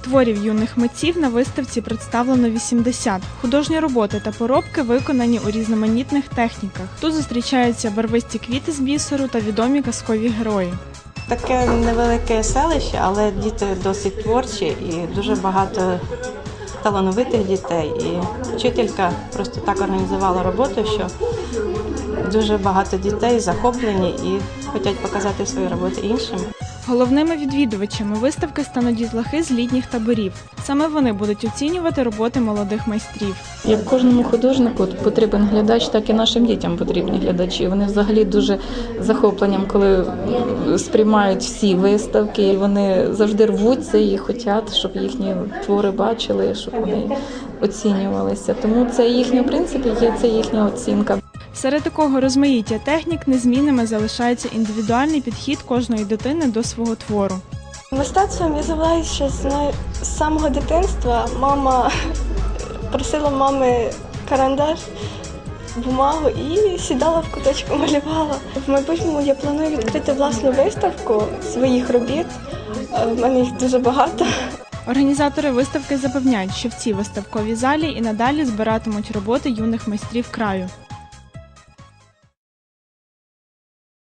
Творів юних митців на виставці представлено 80. Художні роботи та поробки виконані у різноманітних техніках. Тут зустрічаються барвисті квіти з бісеру та відомі казкові герої. Таке невелике селище, але діти досить творчі і дуже багато талановитих дітей. І вчителька просто так організувала роботу, що дуже багато дітей захоплені і хочуть показати свої роботи іншим. Головними відвідувачами виставки стануть дітлахи з літніх таборів. Саме вони будуть оцінювати роботи молодих майстрів. Як кожному художнику потрібен глядач, так і нашим дітям потрібні глядачі. Вони взагалі дуже захопленням, коли сприймають всі виставки, і вони завжди рвуться і хочуть, щоб їхні твори бачили, щоб вони оцінювалися. Тому це їхня, в принципі, є це їхня оцінка. Серед такого розмаїття технік незмінними залишається індивідуальний підхід кожної дитини до свого твору. Мистецтвом я займаюся ще з най- з самого дитинства. Мама просила мами карандаш, бумагу і сідала в куточку, малювала. В майбутньому я планую відкрити власну виставку своїх робіт. Е, В мене їх дуже багато. Організатори виставки запевняють, що в цій виставковій залі і надалі збиратимуть роботи юних майстрів краю.